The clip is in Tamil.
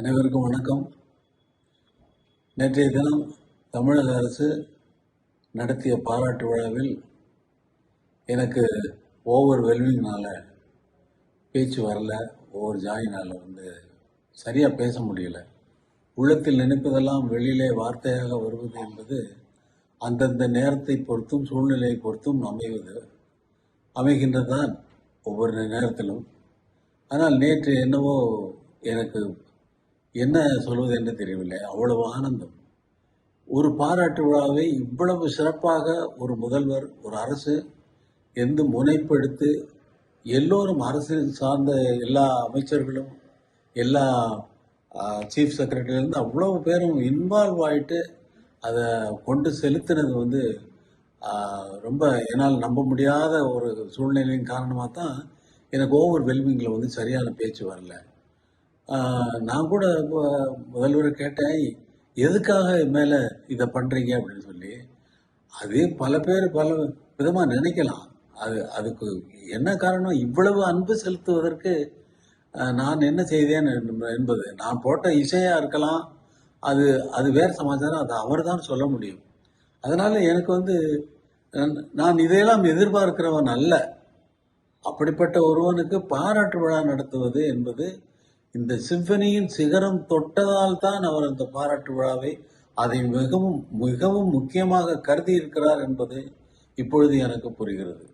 அனைவருக்கும் வணக்கம். நேற்றைய தினம் தமிழக அரசு நடத்திய பாராட்டு விழாவில் எனக்கு ஓவர் வெல்விங்னால பேச்சு வரல ஓவர் ஜாயினால் வந்து சரியாக பேச முடியல. உள்ளத்தில் நினைப்பதெல்லாம் வெளியிலே வார்த்தையாக வருவது என்பது அந்தந்த நேரத்தை பொறுத்தும் சூழ்நிலையை பொறுத்தும் அமைவது அமைகின்றதுதான் ஒவ்வொரு நேரத்திலும். ஆனால் நேற்று என்னவோ எனக்கு என்ன சொல்வது என்று தெரியவில்லை. அவ்வளவு ஆனந்தம். ஒரு பாராட்டு விழாவை இவ்வளவு சிறப்பாக ஒரு முதல்வர் ஒரு அரசு எந்த முனைப்பெடுத்து எல்லோரும் அரசு சார்ந்த எல்லா அமைச்சர்களும் எல்லா சீஃப் செக்ரட்டரியிலேருந்து அவ்வளவு பேரும் இன்வால்வ் ஆகிட்டு அதை கொண்டு செலுத்தினது வந்து ரொம்ப என்னால் நம்ப முடியாத ஒரு சூழ்நிலையின் காரணமாக தான் எனக்கு ஓவர் வெல்விங்கில் வந்து சரியான பேச்சு வரல. நான் கூட மு- முதல்வரை கேட்டேன் எதுக்காக மேலே இதை பண்ணுறீங்க அப்படின்னு சொல்லி. அதே பல பேர் பல விதமாக நினைக்கலாம். அது அதுக்கு என்ன காரணம்? இவ்வளவு அன்பு செலுத்துவதற்கு நான் என்ன செய்தேன் என்பது. நான் போட்ட இசையாக இருக்கலாம் அது அது வேறு சமாச்சாரம். அது அவர் தான் சொல்ல முடியும். அதனால் எனக்கு வந்து நான் இதையெல்லாம் எதிர்பார்க்கிறவன் அல்ல. அப்படிப்பட்ட ஒருவனுக்கு பாராட்டு விழா நடத்துவது என்பது இந்த சிம்பனியின் சிகரம் தொட்டதால் தான் அவர் அந்த பாராட்டு விழாவை அதை மிகவும் மிகவும் முக்கியமாக கருதி இருக்கிறார் என்பது இப்பொழுது எனக்கு புரிகிறது.